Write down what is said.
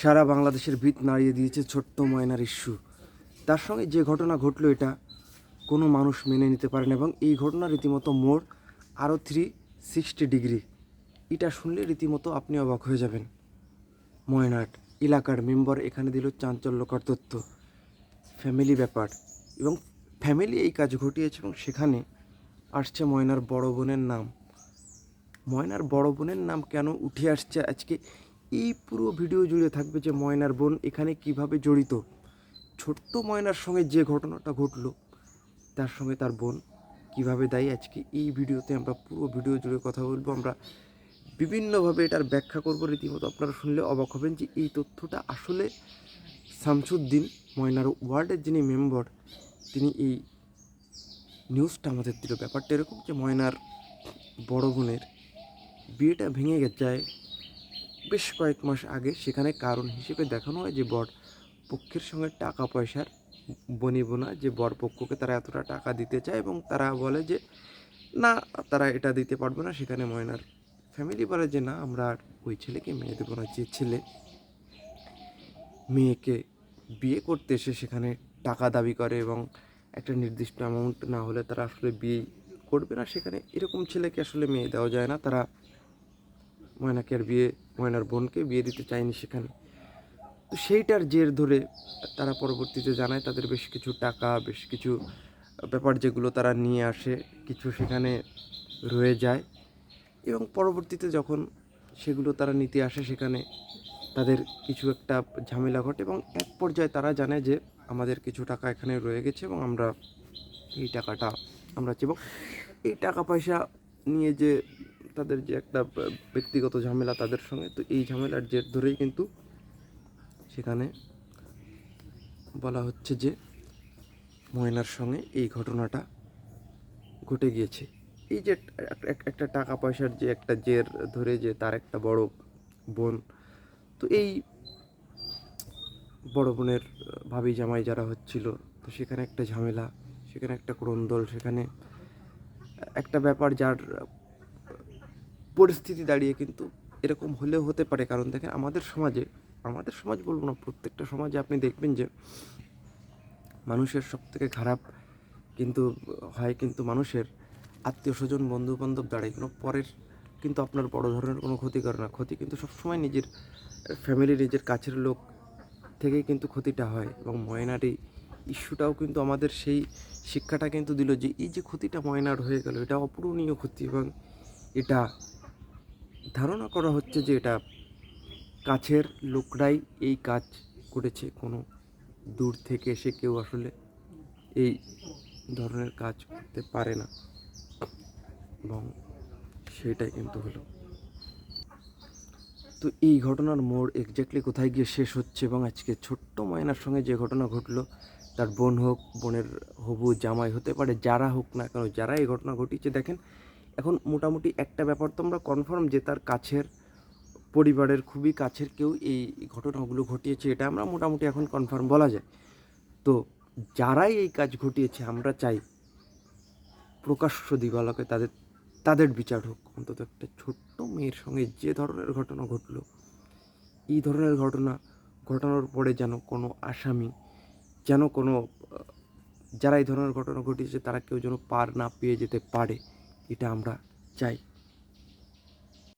সারা বাংলাদেশের ভিত নাড়িয়ে দিয়েছে ছোট্ট ময়নার ইস্যু। তার সঙ্গে যে ঘটনা ঘটলো এটা কোনো মানুষ মেনে নিতে পারে না এবং এই ঘটনা রীতিমতো মোড় আরও থ্রি সিক্সটি ডিগ্রি। এটা শুনলে রীতিমতো আপনি অবাক হয়ে যাবেন। ময়নাট এলাকার মেম্বার এখানে দিল চাঞ্চল্যকর তথ্য। ফ্যামিলি ব্যাপার এবং ফ্যামিলি এই কাজ ঘটিয়েছে এবং সেখানে আসছে ময়নার বড় বোনের নাম। ময়নার বড় বোনের নাম কেন উঠে আসছে আজকে এই পুরো ভিডিও জুড়ে থাকবে যে ময়নার বোন এখানে কীভাবে জড়িত। ছোট্ট ময়নার সঙ্গে যে ঘটনাটা ঘটলো, তার সঙ্গে তার বোন কীভাবে দায়ী, আজকে এই ভিডিওতে আমরা পুরো ভিডিও জুড়ে কথা বলব। আমরা বিভিন্নভাবে এটার ব্যাখ্যা করব। রীতিমতো আপনারা শুনলে অবাক হবেন যে এই তথ্যটা আসলে শামসুদ্দিন ময়নার ওয়ার্ডের যিনি মেম্বার, তিনি এই নিউজটা আমাদের দিল। ব্যাপারটা এরকম যে ময়নার বড় বোনের বিয়েটা ভেঙে যায় বেশ কয়েক মাস আগে সেখানে কারণ হিসেবে দেখানো হয় যে বর পক্ষের সঙ্গে টাকা পয়সার বনিবনা, যে বর পক্ষকে তারা এতটা টাকা দিতে চায় এবং তারা বলে যে, না, তারা এটা দিতে পারবে না। সেখানে ময়নার ফ্যামিলি বলে যে, না, আমরা ওই ছেলেকে, মেয়ে দেবো না। যে ছেলে মেয়েকে বিয়ে করতে এসে সেখানে টাকা দাবি করে এবং একটা নির্দিষ্ট অ্যামাউন্ট না হলে তারা আসলে বিয়ে করবে না। সেখানে এরকম ছেলেকে আসলে মেয়ে দেওয়া যায় না। তারা ময়নাকে আর বিয়ে, ময়নার বোনকে বিয়ে দিতে চায়নি সেখানে। তো সেইটার জের ধরে তারা পরবর্তীতে জানায় তাদের বেশ কিছু টাকা, বেশ কিছু ব্যাপার যেগুলো তারা নিয়ে আসে, কিছু সেখানে রয়ে যায় এবং পরবর্তীতে যখন সেগুলো তারা নিতে আসে সেখানে তাদের কিছু একটা ঝামেলা ঘটে এবং এক পর্যায়ে তারা জানে যে আমাদের কিছু টাকা এখানে রয়ে গেছে এবং আমরা এই টাকাটা আমরা চাইব। এই টাকা পয়সা নিয়ে যে তাদের যে একটা ব্যক্তিগত ঝামেলা তাদের সঙ্গে, তো এই ঝামেলার জের ধরেই কিন্তু সেখানে বলা হচ্ছে যে ময়নার সঙ্গে এই ঘটনাটা ঘটে গিয়েছে। এই যে এক- এক- একটা টাকা পয়সার যে একটা জের ধরে যে তার একটা বড় বোন, তো এই বড় বোনের ভাবি জামাই যারা হচ্ছিল, তো সেখানে একটা ঝামেলা, সেখানে একটা ক্রন্দল, সেখানে একটা ব্যাপার যার পরিস্থিতি দাঁড়িয়ে কিন্তু এরকম হলেও হতে পারে। কারণ দেখেন, আমাদের সমাজে, আমাদের সমাজ বলব না, প্রত্যেকটা সমাজে আপনি দেখবেন যে মানুষের সব থেকে খারাপ কিন্তু হয় কিন্তু মানুষের আত্মীয় স্বজন বন্ধু বান্ধব দাঁড়ায় কোনো পরের কিন্তু আপনার বড় ধরনের কোনো ক্ষতি করে না। ক্ষতি কিন্তু সবসময় নিজের ফ্যামিলি নিজের কাছের লোক থেকেই কিন্তু ক্ষতিটা হয় এবং ময়নার ইস্যুটাও কিন্তু আমাদের সেই শিক্ষাটা কিন্তু দিল যে, এই যে ক্ষতিটা ময়নার হয়ে গেল, এটা অপূরণীয় ক্ষতি এবং এটা ধারণা করা হচ্ছে যে এটা কাছের লোকরাই এই কাজ করেছে। কোনো দূর থেকে এসে কেউ আসলে এই ধরনের কাজ করতে পারে না। এবং সেটাই কিন্তু হলো। তো এই ঘটনার মোড় এক্স্যাক্টলি কোথায় গিয়ে শেষ হচ্ছে এবং আজকে ছোট্ট ময়নার সঙ্গে যে ঘটনা ঘটলো, তার বোন হোক, বোনের হবু, জামাই হতে পারে, যারা হোক না কেন, যারা এই ঘটনা ঘটিয়েছে দেখেন এখন মোটামুটি একটা ব্যাপার তো আমরা কনফার্ম যে তার কাছের পরিবারের খুবই কাছের কেউ এই ঘটনাগুলো ঘটিয়েছে, এটা আমরা মোটামুটি এখন কনফার্ম বলা যায়। তো যারাই এই কাজ ঘটিয়েছে, আমরা চাই প্রকাশ্য দিবালকে তাদের তাদের বিচার হোক। অন্তত একটা ছোট্ট মেয়ের সঙ্গে যে ধরনের ঘটনা ঘটলো, এই ধরনের ঘটনা, ঘটানোর পরে যেন কোনো আসামি, যেন কোনো যারা এই ধরনের ঘটনা ঘটিয়েছে, তারা কেউ যেন পার না পেয়ে যেতে পারে। এটা আমরা চাই।